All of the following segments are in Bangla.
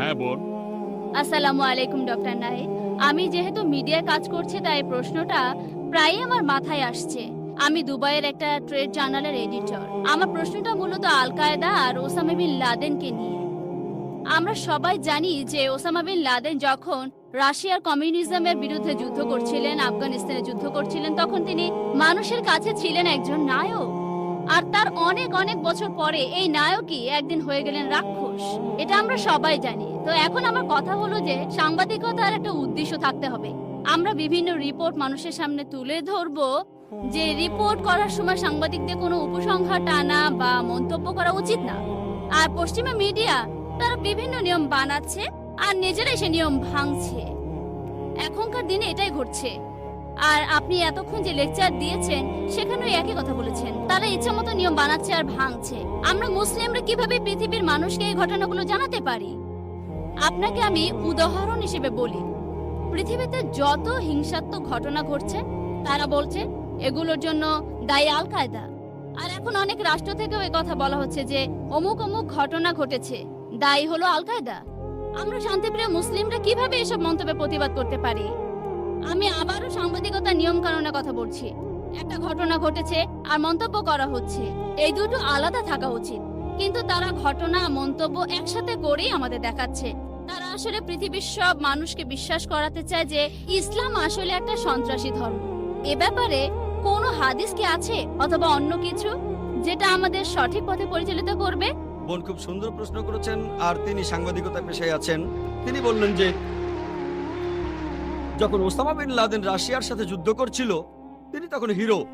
হ্যাঁ বোন আসসালামু আলাইকুম, ডক্টর আমি যেহেতু মিডিয়ায় কাজ করছি, তাই প্রশ্নটা প্রায়ই আমার মাথায় আসছে। আমি দুবাইয়ের একটা ট্রেড জার্নালের এডিটর। আমার প্রশ্নটা মূলত আল কায়দা আর ওসামা বিন লাদেনকে নিয়ে। আমরা সবাই জানি যে ওসামা বিন লাদেন যখন রাশিয়ার কমিউনিজমের বিরুদ্ধে যুদ্ধ করছিলেন, আফগানিস্তানে যুদ্ধ করছিলেন, তখন তিনি মানুষের কাছে ছিলেন একজন নায়ক। আর তার অনেক অনেক বছর পরে এই নায়কই একদিন হয়ে গেলেন রাক্ষস। এটা আমরা সবাই জানি। তো এখন আমার কথা হলো যে, সাংবাদিকতার একটা উদ্দেশ্য থাকতে হবে। আমরা বিভিন্ন রিপোর্ট মানুষের সামনে তুলে ধরবো যে, রিপোর্ট করার সময় সাংবাদিকদের কোনো উপসংহার টানা বা মন্তব্য করা উচিত না। আর পশ্চিমা মিডিয়া তারা বিভিন্ন নিয়ম বানাচ্ছে আর নিজেরাই সে নিয়ম ভাঙছে। এখনকার দিনে এটাই ঘটছে। আর আপনি এতক্ষণ যে লেকচার দিয়েছেন, সেখানেও একই কথা বলেছেন। তারা ইচ্ছা মতো নিয়ম বানাচ্ছে আর ভাঙছে। আমরা মুসলিমরা কীভাবে পৃথিবীর মানুষকে এই ঘটনাগুলো জানাতে পারি? আপনাকে আমি উদাহরণ হিসেবে বলি। পৃথিবীতে যত হিংসাত্মক ঘটনা ঘটছে, তারা বলছে, এগুলোর জন্য দায়ী আল কায়দা আর এখন অনেক রাষ্ট্র থেকেও কথা বলা হচ্ছে যে, অমুক অমুক ঘটনা ঘটেছে, দায়ী হলো আল কায়দা আমরা শান্তিপ্রিয় মুসলিমরা কীভাবে এসব মন্তব্যে প্রতিবাদ করতে পারি? আমি আবারও সাংবাদিকতা নিয়ম কানুনের কথা বলছি। একটা ঘটনা ঘটেছে আর মন্তব্য করা হচ্ছে। এই দুটো আলাদা থাকা উচিত। কিন্তু তারা ঘটনা মন্তব্য একসাথে করেই আমাদের দেখাচ্ছে। তারা আসলে পৃথিবীর সব মানুষকে বিশ্বাস করাতে চায় যে ইসলাম আসলে একটা সন্ত্রাসী ধর্ম। এ ব্যাপারে কোনো হাদিস কি আছে অথবা অন্য কিছু যেটা আমাদের সঠিক পথে পরিচালিত করবে? বোন খুব সুন্দর প্রশ্ন করেছেন আর তিনি সাংবাদিকতা পেশায় আছেন। তিনি বললেন যে যখন ওসামা বিন লাদেন রাশিয়ার সাথে যুদ্ধ করছিল, তিনি তখন হিরো।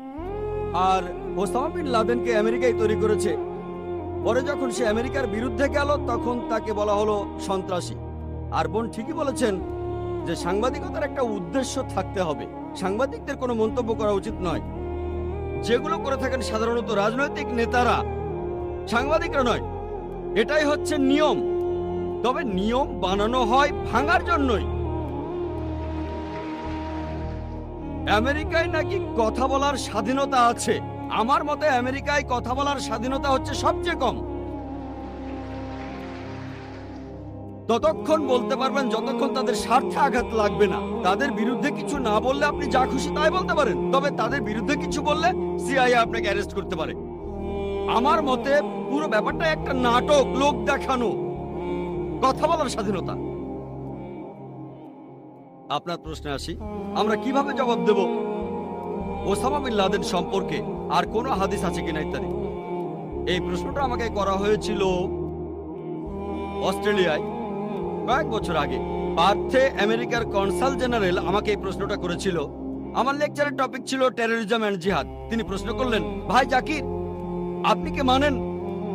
আর ওসামা বিন লাদেনকে আমেরিকায় তৈরি করেছে। পরে যখন সে আমেরিকার বিরুদ্ধে গেল, তখন তাকে বলা হলো সন্ত্রাসী। আর বোন ঠিকই বলেছেন যে সাংবাদিকতার একটা উদ্দেশ্য থাকতে হবে। সাংবাদিকদের কোনো মন্তব্য করা উচিত নয়। যেগুলো করে থাকেন সাধারণত রাজনৈতিক নেতারা, সাংবাদিকরা নয়। এটাই হচ্ছে নিয়ম। তবে নিয়ম বানানো হয় ভাঙার জন্যই। আমেরিকায় নাকি কথা বলার স্বাধীনতা আছে? আমার মতে আমেরিকায় কথা বলার স্বাধীনতা হচ্ছে সবচেয়ে কম। ততক্ষণ বলতে পারবেন যতক্ষণ তাদের স্বার্থে আঘাত লাগবে না। তাদের বিরুদ্ধে কিছু না বললে আপনি যা খুশি তাই বলতে পারেন। তবে তাদের বিরুদ্ধে কিছু বললে সিআইএ আপনাকে অ্যারেস্ট করতে পারে। আমার মতে পুরো ব্যাপারটা একটা নাটক, লোক দেখানো। কথা বলার স্বাধীনতা। আপনার প্রশ্নে আসি। আমরা কীভাবে জবাব দেব? ওসামা বিন লাদেন সম্পর্কে আর কোনো হাদিস আছে কিনা ইত্যাদি? এই প্রশ্নটা আমাকে করা হয়েছিল অস্ট্রেলিয়ায় কয়েক বছর আগে। পার্থে আমেরিকার কনসাল জেনারেল আমাকে এই প্রশ্নটা করেছিল। আমার লেকচারের টপিক ছিল টেরোরিজম অ্যান্ড জিহাদ তিনি প্রশ্ন করলেন, ভাই জাকির, আপনি কি মানেন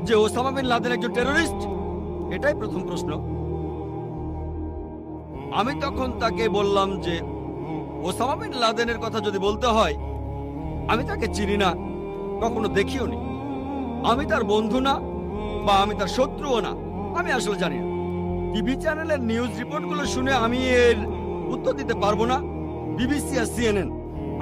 যে ওসামা বিন লাদেন একজন টেররিস্ট এটাই প্রথম প্রশ্ন। আমি তখন তাকে বললাম যে, ওসামা বিন লাদেনের কথা যদি বলতে হয়, আমি তাকে চিনি না, কখনো দেখিও নি। আমি তার বন্ধু না, বা আমি তার শত্রুও না, আমি আসলে জানি না। টিভি চ্যানেলের নিউজ রিপোর্টগুলো শুনে আমি এর উত্তর দিতে পারব না। বিবিসি আর সিএনএন।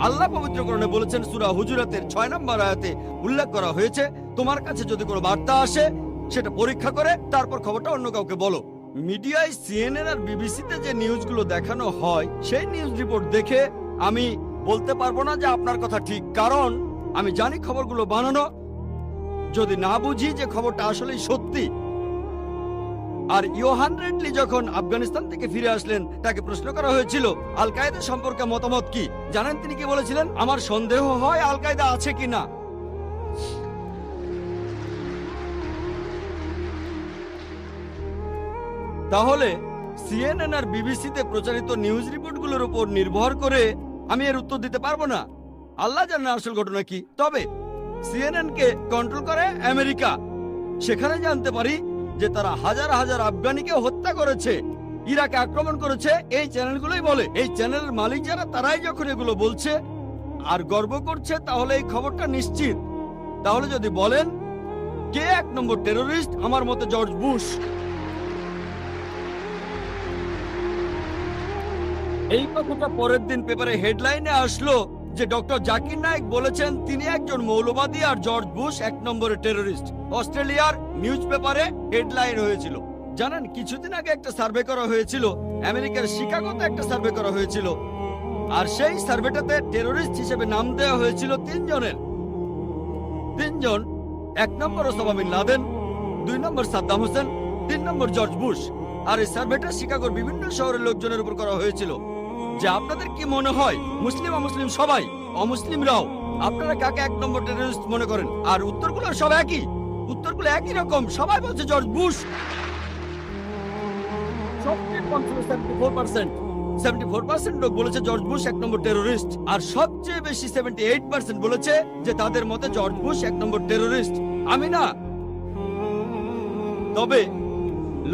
আল্লাহ পবিত্রকরণে বলেছেন, সুরা হুজুরাতের ছয় নম্বর আয়াতে উল্লেখ করা হয়েছে, তোমার কাছে যদি কোনো বার্তা আসে, সেটা পরীক্ষা করে, তারপর খবরটা অন্য কাউকে বলো। মিডিয়ায় সিএনএন আর বিবিসিতে যে নিউজগুলো দেখানো হয়, সেই নিউজ রিপোর্ট দেখে আমি বলতে পারব না যে আপনার কথা ঠিক। কারণ আমি জানি খবরগুলো বানানো। যদি না বুঝি যে খবরটা আসলেই সত্যি। আর ইয়োহান রেডলি যখন আফগানিস্তান থেকে ফিরে আসলেন, তাকে প্রশ্ন করা হয়েছিল আল কায়দা সম্পর্কে মতামত কি? জানেন তিনি কি বলেছিলেন? আমার সন্দেহ হয় আল কায়দা আছে কি না তাহলে সিএনএন আর বিবিসিতে প্রচারিত নিউজ রিপোর্টগুলোর উপর নির্ভর করে আমি এর উত্তর দিতে পারব না। আল্লাহ জানে আসল ঘটনা কি। তবে সিএনএন কে কন্ট্রোল করে আমেরিকা। সেখানে জানতে পারি যে তারা হাজার হাজার আফগানিকে হত্যা করেছে। ইরাকে আক্রমণ করেছে। এই চ্যানেলগুলোই বলে। এই চ্যানেলের মালিক যারা, তারাই যখন এগুলো বলছে আর গর্ব করছে, তাহলে এই খবরটা নিশ্চিত। তাহলে যদি বলেন, কে এক নম্বর টেরোরিস্ট আমার মতে জর্জ বুশ। এই কথাটা পরের দিন পেপারে হেডলাইনে আসলো যে ডক্টর জাকির নায়েক বলেছেন তিনি একজন মৌলবাদী আর জর্জ বুশ এক নম্বরের টেরোরিস্ট। অস্ট্রেলিয়ার নিউজ পেপারে হেডলাইন হয়েছিল। জানেন, কিছুদিন আগে একটা সার্ভে করা হয়েছিল। আমেরিকার শিকাগোতে একটা সার্ভে করা হয়েছিল। আর সেই সার্ভেটাতে টেরোরিস্ট হিসেবে নাম দেওয়া হয়েছিল তিনজনের। তিনজন, এক নম্বর ওসামা বিন লাদেন, দুই নম্বর সাদ্দাম হোসেন, তিন নম্বর জর্জ বুশ। আর এই সার্ভেটা শিকাগোর বিভিন্ন শহরের লোকজনের উপর করা হয়েছিল। যে আপনাদের কি মনে হয়, মুসলিম অমুসলিম সবাই? অমুসলিমরাও আপনারা কাকে এক নম্বর টেররিস্ট মনে করেন? আর উত্তরগুলো সব একই। উত্তরগুলো একই রকম। সবাই বলছে জর্জ বুশ। সবচেয়ে কম ছিল 74% 74% লোক বলেছে জর্জ বুশ এক নম্বর টেরোরিস্ট আর সবচেয়ে বেশি 78% বলেছে যে তাদের মতে জর্জ বুশ এক নম্বর টেরোরিস্ট আমি না। তবে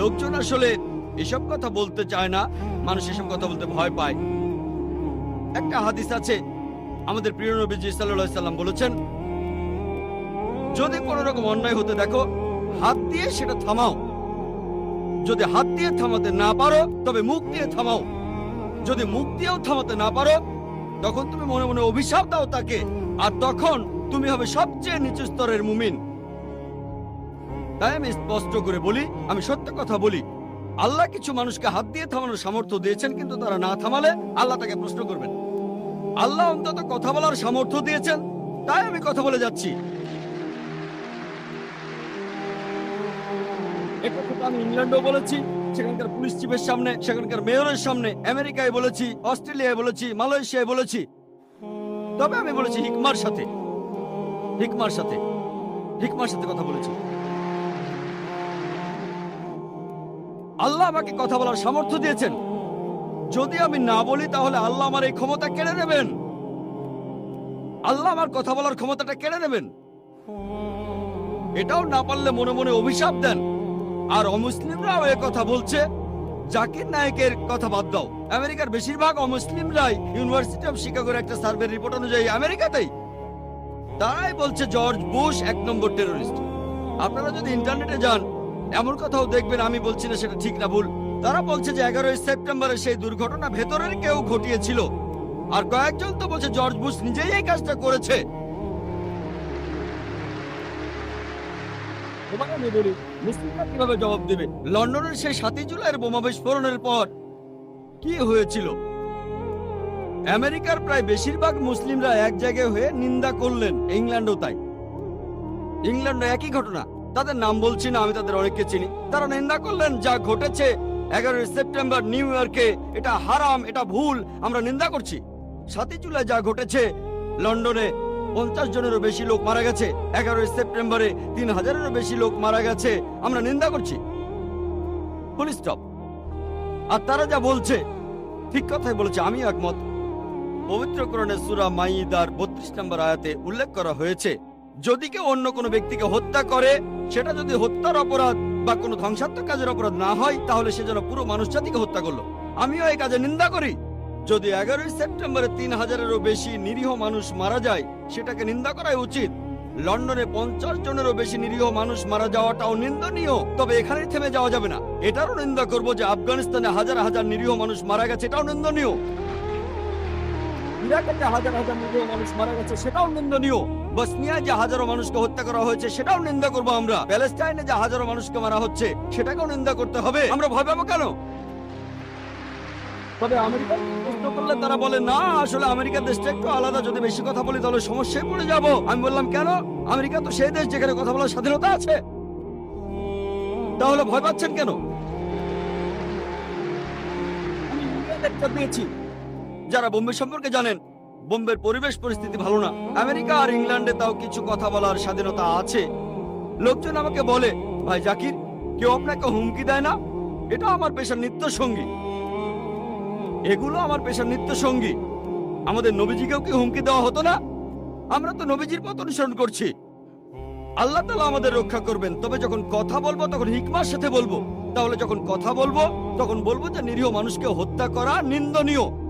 লোকজন আসলে এসব কথা বলতে চায় না, মানুষ এসব কথা বলতে ভয় পায়। একটা হাদিস আছে, আমাদের প্রিয় নবীজি সাল্লাল্লাহু সাল্লাম বলেছেন, যদি কোনো রকম অন্যায় হতে দেখো, হাত দিয়ে সেটা থামাও। যদি হাত দিয়ে থামাতে না পারো, তবে মুখ দিয়ে থামাও। যদি মুখ দিয়েও থামাতে না পারো, তখন তুমি মনে মনে অভিশাপ দাও তাকে, আর তখন তুমি হবে সবচেয়ে নিচু স্তরের মুমিন। তাই আমি স্পষ্ট করে বলি, আমি সত্য কথা বলি আল্লাহ কিছু মানুষকে হাত দিয়ে থামানোর সামর্থ্য দিয়েছেন, কিন্তু তারা না থামালে আল্লাহ তাকে প্রশ্ন করবেন। আল্লাহ অন্তত কথা বলার সামর্থ্য দিয়েছেন, তাই আমি কথা বলে যাচ্ছি। আমি ইংল্যান্ডেও বলেছি, সেখানকার পুলিশ চিফের সামনে, সেখানকার মেয়রের সামনে, আমেরিকায় বলেছি, অস্ট্রেলিয়ায় বলেছি, মালয়েশিয়ায় বলেছি। তবে আমি বলেছি হিকমার সাথে হিকমার সাথে হিকমার সাথে কথা বলেছি। আল্লাহ আমাকে কথা বলার সামর্থ্য দিয়েছেন। যদি আমি না বলি, তাহলে আল্লাহ আমার এই ক্ষমতা কেড়ে নেবেন। আল্লাহ আমার কথা বলার ক্ষমতাটা কেড়ে নেবেন। এটাও না পারলে মনে মনে অভিশাপ দেন। আর অমুসলিমরাও কথা বলছে। জাকির নায়কের কথা বাদ দাও। আমেরিকার বেশিরভাগ অমুসলিমরাই ইউনিভার্সিটি অফ শিকাগোর একটা সার্ভে রিপোর্ট অনুযায়ী আমেরিকাতেই। তারাই বলছে জর্জ বুশ এক নম্বর টেরোরিস্ট আপনারা যদি ইন্টারনেটে যান এমন কথাও দেখবেন আমি বলছি না সেটা ঠিক না ভুল। তারা বলছে যে এগারোই সেপ্টেম্বরে সেই দুর্ঘটনা ভেতরের কেউ ঘটিয়েছিল। আর কয়েকজন তো বলছে জর্জ বুশ নিজেই এই কাজটা করেছে। এবার আমি বলি মুসলিমরা কীভাবে জবাব দেবে? লন্ডনের সেই সাতই জুলাইয়ের বোমা বিস্ফোরণের পর কি হয়েছিল? আমেরিকার প্রায় বেশিরভাগ মুসলিমরা এক জায়গায় হয়ে নিন্দা করলেন ইংল্যান্ডও তাই। ইংল্যান্ডে একই ঘটনা। তাদের নাম বলছি না, আমি তাদের অনেককে চিনি। তারা নিন্দা করলেন, যা ঘটেছে এগারোই সেপ্টেম্বর নিউ ইয়র্কে, এটা হারাম, এটা ভুল, আমরা নিন্দা করছি। সাতই জুলাই যা ঘটেছে, লন্ডনে পঞ্চাশ জনেরও বেশি লোক মারা গেছে। এগারোই সেপ্টেম্বরে তিন হাজারেরও বেশি লোক মারা গেছে, আমরা নিন্দা করছি। স্টপ আর তারা যা বলছে, ঠিক কথাই বলেছে আমি একমত। পবিত্র করণের সুরা মাইদার বত্রিশ নম্বর আয়াতে উল্লেখ করা হয়েছে যদি কেউ অন্য কোনো ব্যক্তিকে হত্যা করে, সেটা যদি হত্যার অপরাধ বা কোনো ধ্বংসাত্মক কাজের অপরাধ না হয়, তাহলে সে যেন পুরো মানুষ জাতিকে হত্যা করল। আমিও এই কাজে নিন্দা করি। যদি এগারোই সেপ্টেম্বরে তিন হাজারেরও বেশি নিরীহ মানুষ মারা যায়, সেটাকে নিন্দা করাই উচিত। লন্ডনে পঞ্চাশ জনেরও বেশি নিরীহ মানুষ মারা যাওয়াটাও নিন্দনীয়, তবে এখানেই থেমে যাওয়া যাবে না। এটারও নিন্দা করব যে আফগানিস্তানে হাজার হাজার নিরীহ মানুষ মারা গেছে, এটাও নিন্দনীয়। মানুষ মারা গেছে, সেটাও নিন্দনীয়। যে হাজারো মানুষকে হত্যা করা হয়েছে, সেটাও নিন্দা করব আমরা। যে হাজারো মানুষকে মারা হচ্ছে, সেটাকেও নিন্দা করতে হবে। আমরা ভয় পাবো কেন? তবে তারা বলে, না, আসলে আমেরিকা দেশটা একটু আলাদা। যদি বেশি কথা বলি, তাহলে সমস্যায় পড়ে যাব। আমি বললাম, কেন? আমেরিকা তো সেই দেশ যেখানে কথা বলার স্বাধীনতা আছে। তাহলে ভয় পাচ্ছেন কেন? আমি যারা বোম্বে সম্পর্কে জানেন, বোম্বের পরিবেশ পরিস্থিতি ভালো না। আমেরিকা আর ইংল্যান্ডে তাও কিছু কথা বলার স্বাধীনতা আছে। লোকজন আমাকে বলে, ভাই জাকির, কেউ আপনাকে হুমকি দেয় না? এটা আমার পেশার নিত্য সঙ্গী। এগুলো আমার পেশার নিত্য সঙ্গী। আমাদের নবীজিকেও কি হুমকি দেওয়া হতো না? আমরা তো নবীজির পথ অনুসরণ করছি। আল্লাহ তালা আমাদের রক্ষা করবেন। তবে যখন কথা বলব, তখন হিকমার সাথে বলব। তাহলে যখন কথা বলব, তখন বলব যে নিরীহ মানুষকে হত্যা করা নিন্দনীয়।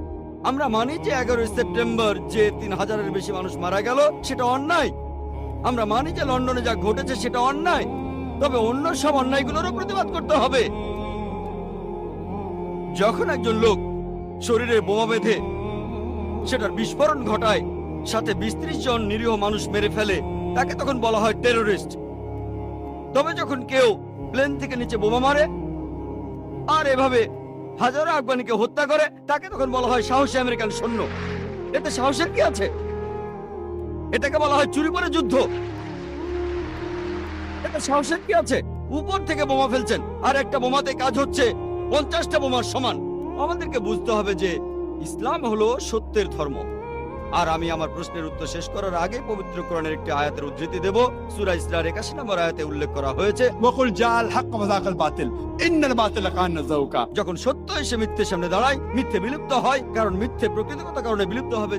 আমরা মানি যে এগারোই সেপ্টেম্বর যে তিন হাজারের বেশি মানুষ মারা গেল, সেটা অন্যায়। আমরা মানি যে লন্ডনে যা ঘটেছে, সেটা অন্যায়। তবে অন্য সব অন্যায়গুলোরও প্রতিবাদ করতে হবে। যখন একজন লোক শরীরে বোমা বেঁধে সেটার বিস্ফোরণ ঘটায়, সাথে বিশ জন নিরীহ মানুষ মেরে ফেলে, তাকে তখন বলা হয় টেরোরিস্ট তবে যখন কেউ প্লেন থেকে নিচে বোমা মারে, আর এভাবে হাজারো আফগানিকে হত্যা করে, তাকে তখন বলা হয় সাহসী আমেরিকান সৈন্য। এতে সাহসের কি আছে? এটাকে বলা হয় চুরি করে যুদ্ধ। এতে সাহসের কি আছে? উপর থেকে বোমা ফেলছেন, আর একটা বোমাতে কাজ হচ্ছে, পঞ্চাশটা বোমার সমান। আমাদেরকে বুঝতে হবে যে ইসলাম হলো সত্যের ধর্ম। আর আমি আমার প্রশ্নের উত্তর শেষ করার আগে পবিত্র কোরআনের একটি আয়াতের উদ্ধৃতি দেব। সুরা ইসরার 81 নম্বর আয়াতে উল্লেখ করা হয়েছে ওয়াকুল জাল হক ওয়া বাতিল ইন্নাল বাতিল কানা যাওকা যখন সত্য এসে মিথ্যের সামনে দাঁড়ায় মিথ্যে বিলুপ্ত হয় কারণ মিথ্যে প্রকৃতিগত কারণে বিলুপ্ত হবে।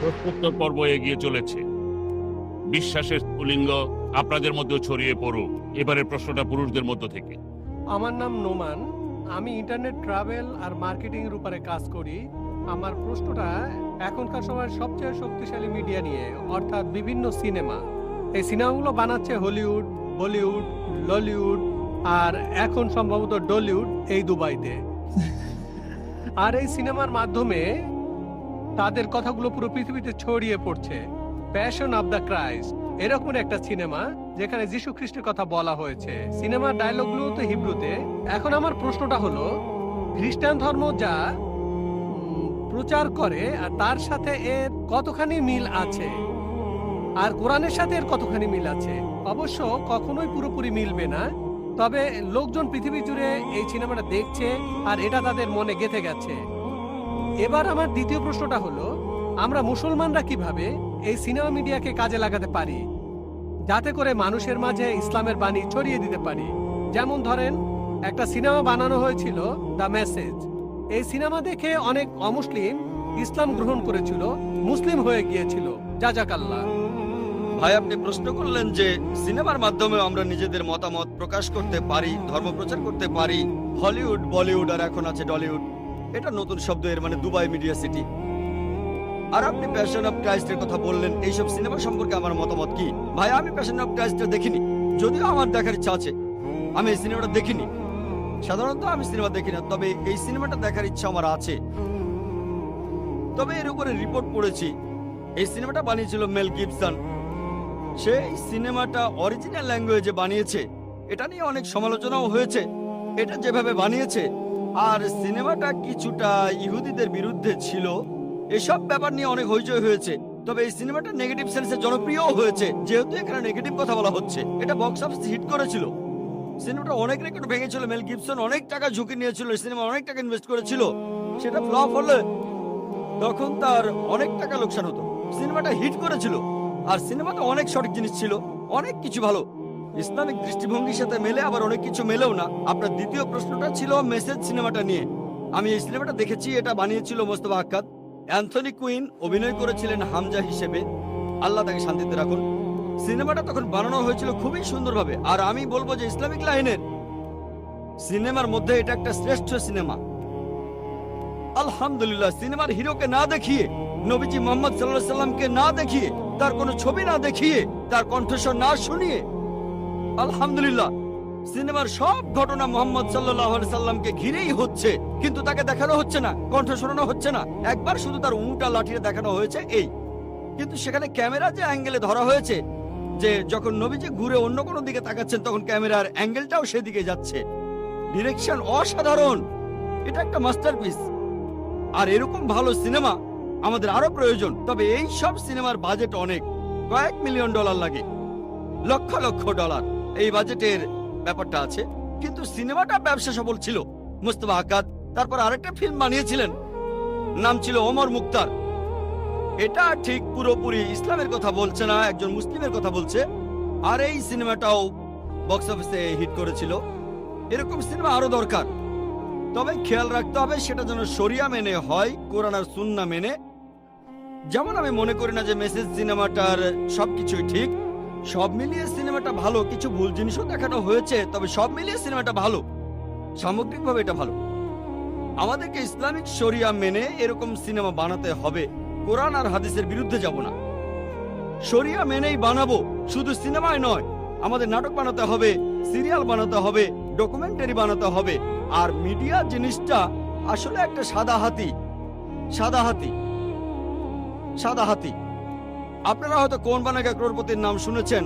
প্রত্যুত্তর পর্ব এগিয়ে চলেছে। বিশ্বাসের পুলিঙ্গ আপনাদের মধ্যেও ছড়িয়ে পড়ুক। এবারের প্রশ্নটা পুরুষদের মধ্য থেকে। আমার নাম নোমান। আমি ইন্টারনেট ট্রাভেল আর মার্কেটিং এর উপরে কাজ করি। আমার প্রশ্নটা, এখনকার সময়ের সবচেয়ে শক্তিশালী মিডিয়া নিয়ে, অর্থাৎ বিভিন্ন সিনেমা। এই সিনেমাগুলো বানাচ্ছে হলিউড, বলিউড, ললিউড আর এখন সম্ভবত ডলিউড এই দুবাইতে। আর এই সিনেমার মাধ্যমে তাদের কথাগুলো পুরো পৃথিবীতে ছড়িয়ে পড়ছে। প্যাশন অফ দ্য ক্রাইস্ট এরকম একটা সিনেমা যেখানে যিশু খ্রিস্টের কথা বলা হয়েছে। সিনেমার ডায়লগগুলো তো হিব্রুতে। এখন আমার প্রশ্নটা হলো, খ্রিস্টান ধর্ম যা প্রচার করে আর তার সাথে এর কতখানি মিল আছে? আর কোরআনের সাথে এর কতখানি মিল আছে? অবশ্য কখনোই পুরোপুরি মিলবে না। তবে লোকজন পৃথিবী জুড়ে এই সিনেমাটা দেখছে আর এটা তাদের মনে গেঁথে গেছে। এবার আমার দ্বিতীয় প্রশ্নটা হলো, আমরা মুসলমানরা কীভাবে এই সিনেমা মিডিয়াকে কাজে লাগাতে পারি। যাতে করে মানুষের মাঝে ইসলামের বাণী ছড়িয়ে দিতে পারি। যেমন ধরেন, একটা সিনেমা বানানো হয়েছিল, দ্য মেসেজ। এই সিনেমা দেখে অনেক অমুসলিম ইসলাম গ্রহণ করেছিল, মুসলিম হয়ে গিয়েছিল। জাজাকাল্লাহ। ভাই, আপনি প্রশ্ন করলেন যে, সিনেমার মাধ্যমে আমরা নিজেদের মতামত প্রকাশ করতে পারি, ধর্ম প্রচার করতে পারি। হলিউড, বলিউড আর এখন আছে ডলিউড। এটা নতুন শব্দ, এর মানে দুবাই মিডিয়া সিটি। আর আপনি প্যাশন অফ ক্রাইস্টের কথা বললেন, এইসব সিনেমা সম্পর্কে আমার মতামত কি? ভাই, আমি প্যাশন অফ ক্রাইস্টটা দেখিনি। যদিও আমার দেখার ইচ্ছা আছে, আমি এই সিনেমাটা দেখিনি। সাধারণত আমি সিনেমা দেখি না, তবে এই সিনেমাটা দেখার ইচ্ছা আমার আছে। তবে এর উপরে রিপোর্ট পড়েছি। এই সিনেমাটা বানিয়েছিল মেল গিবসন সেই সিনেমাটা অরিজিনাল ল্যাঙ্গুয়েজে বানিয়েছে। এটা নিয়ে অনেক সমালোচনাও হয়েছে। এটা যেভাবে বানিয়েছে, আর সিনেমাটা কিছুটা ইহুদিদের বিরুদ্ধে ছিল। এসব ব্যাপার নিয়ে অনেক হইচই হয়েছে, তবে এই সিনেমাটা নেগেটিভ সেন্সে জনপ্রিয়ও হয়েছে, যেহেতু এখানে নেগেটিভ কথা বলা হচ্ছে। এটা বক্স অফিস হিট করেছিল। সিনেমাটা অনেক রেকর্ড ভেঙেছিল, মেল গিবসন অনেক টাকা ঝুঁকি নিয়েছিল সিনেমা অনেক টাকা ইনভেস্ট করেছিল। সেটা ফ্লপ হলে তখন তার অনেক টাকা লোকসান হতো। সিনেমাটা হিট করেছিল, আর সিনেমাতে অনেক সঠিক জিনিস ছিল, অনেক কিছু ভালো। ইসলামিক দৃষ্টিভঙ্গির সাথে মেলে আবার অনেক কিছু মেলেও না। আপনার দ্বিতীয় প্রশ্নটা ছিল মেসেজ সিনেমাটা নিয়ে। আমি এই সিনেমাটা দেখেছি, এটা বানিয়েছিল মোস্তফা আক্কাদ। অ্যান্থনি কুইন অভিনয় করেছিলেন হামজা হিসেবে। আল্লাহ তাকে শান্তিতে রাখুন। সিনেমাটা তখন বানানো হয়েছিল খুবই সুন্দরভাবে। আর আমি বলব যে ইসলামিক লাইনের সিনেমার মধ্যে এটা একটা শ্রেষ্ঠ সিনেমা। আলহামদুলিল্লাহ, সিনেমার হিরোকে না দেখিয়ে, নবীজি মোহাম্মদ সাল্লাহ সাল্লামকে না দেখিয়ে, তার কোনো ছবি না দেখিয়ে, তার কণ্ঠস্বর না শুনিয়ে, আলহামদুলিল্লাহ সিনেমার সব ঘটনা মোহাম্মদ সাল্লাহ সাল্লামকে ঘিরেই হচ্ছে, কিন্তু তাকে দেখানো হচ্ছে না, কণ্ঠ শোনানো হচ্ছে না। একবার শুধু তার উঁটা লাঠিয়ে দেখানো হয়েছে, এই। কিন্তু সেখানে ক্যামেরা যে অ্যাঙ্গেলে ধরা হয়েছে, যে যখন নবীজি ঘুরে অন্য কোনো দিকে তাকাচ্ছেন, তখন ক্যামেরার অ্যাঙ্গেলটাও সেদিকে যাচ্ছে। ডিরেকশন অসাধারণ। এটা একটা মাস্টারপিস। আর এরকম ভালো সিনেমা আমাদের আরও প্রয়োজন, তবে এই সব সিনেমার বাজেট অনেক। কয়েক মিলিয়ন ডলার লাগে। লক্ষ লক্ষ ডলার। এই বাজেটের ব্যাপারটা আছে। কিন্তু সিনেমাটা ব্যবসা সফল ছিল। মুস্তফা আকাদ তারপর আরেকটা ফিল্ম বানিয়েছিলেন। নাম ছিল ওমর মুক্তার। এটা ঠিক পুরোপুরি ইসলামের কথা বলছে না, একজন মুসলিমের কথা বলছে। আর এই সিনেমাটাও বক্স অফিসে হিট করেছিল। এরকম সিনেমা আরও দরকার। তবে খেয়াল রাখতে হবে, সেটা যেন শরিয়া মেনে হয়, কোরআন আর সুন্না মেনে। যেমন আমি মনে করি না যে মেসেজ সিনেমাটার সবকিছুই ঠিক সব মিলিয়ে সিনেমাটা ভালো, কিছু ভুল জিনিসও দেখানো হয়েছে, তবে সব মিলিয়ে সিনেমাটা ভালো। সামগ্রিকভাবে এটা ভালো। আমাদেরকে ইসলামিক শরিয়া মেনে এরকম সিনেমা বানাতে হবে। কোরআন আর হাদিসের বিরুদ্ধে যাব না। শরিয়া মেনেই বানাবো, শুধু সিনেমায় নয়, আমাদের নাটক বানাতে হবে, সিরিয়াল বানাতে হবে, ডকুমেন্টারি বানাতে হবে, আর মিডিয়া জিনিসটা আসলে একটা সাদা হাতি সাদা হাতি সাদা হাতি। আপনারা হয়তো কোন বানাগা ক্রোরপতির নাম শুনেছেন?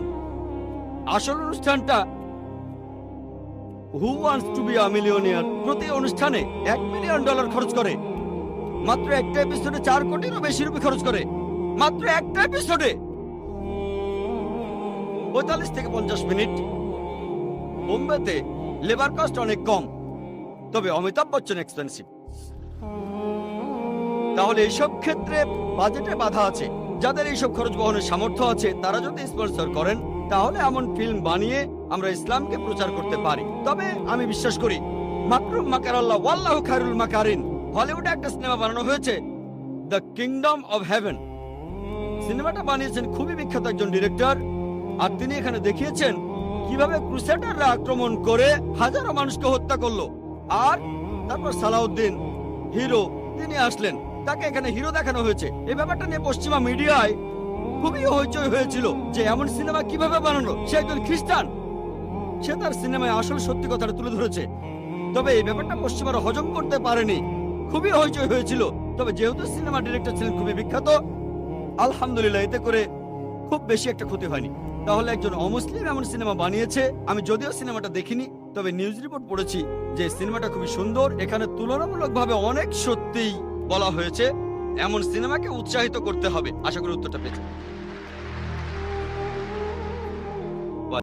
আসল অনুষ্ঠানটা who wants to be a millionaire প্রতি অনুষ্ঠানে এক মিলিয়ন ডলার খরচ করে। মাত্র একটা এপিসোডে চার কোটিরও বেশি রুপি খরচ করে। মাত্র একটা এপিসোডে পঁয়তাল্লিশ থেকে পঞ্চাশ মিনিট। বোম্বেতে লেবার কস্ট অনেক কম। তবে অমিতাভ বচ্চন এক্সপেন্সিভ তাহলে এইসব ক্ষেত্রে বাজেটে বাধা আছে। যাদের এইসব খরচ বহনের সামর্থ্য আছে, তারা যদি স্পন্সর করেন, তাহলে এমন ফিল্ম বানিয়ে আমরা ইসলামকে প্রচার করতে পারি। তবে আমি বিশ্বাস করি মাকরুম মাকারাল্লাহ, ওয়াল্লাহ খায়রুল মাকারিন, হলিউডে একটা সিনেমা বানানো হয়েছে, দ্য কিংডম অফ হেভেন। সিনেমাটা বানিয়েছেন খুবই বিখ্যাত একজন ডিরেক্টর, আর তিনি এখানে দেখিয়েছেন কীভাবে ক্রুসেডাররা আক্রমণ করে হাজারো মানুষকে হত্যা করল। আর তারপর সালাউদ্দিন, হিরো, তিনি আসলেন। তাকে এখানে হিরো দেখানো হয়েছে। এই ব্যাপারটা নিয়ে পশ্চিমা মিডিয়ায় খুবই হইচই হয়েছিল যে এমন সিনেমা কীভাবে বানানো? সে একজন খ্রিস্টান। সে তার সিনেমায় আসল সত্যি কথাটা তুলে ধরেছে। তবে এই ব্যাপারটা পশ্চিমারা হজম করতে পারেনি। খুবই হইচই হয়েছিল। তবে যেহেতু সিনেমা ডিরেক্টর ছিলেন খুবই বিখ্যাত, আলহামদুলিল্লাহ, এতে করে খুব বেশি একটা ক্ষতি হয়নি। তাহলে একজন অমুসলিম এমন সিনেমা বানিয়েছে, আমি যদিও সিনেমাটা দেখিনি, তবে নিউজ রিপোর্ট পড়েছি যে সিনেমাটা খুবই সুন্দর, এখানে তুলনামূলকভাবে অনেক সত্যিই বলা হয়েছে এমন সিনেমাকে উৎসাহিত করতে হবে। আশা করি উত্তরটা পেয়েছি।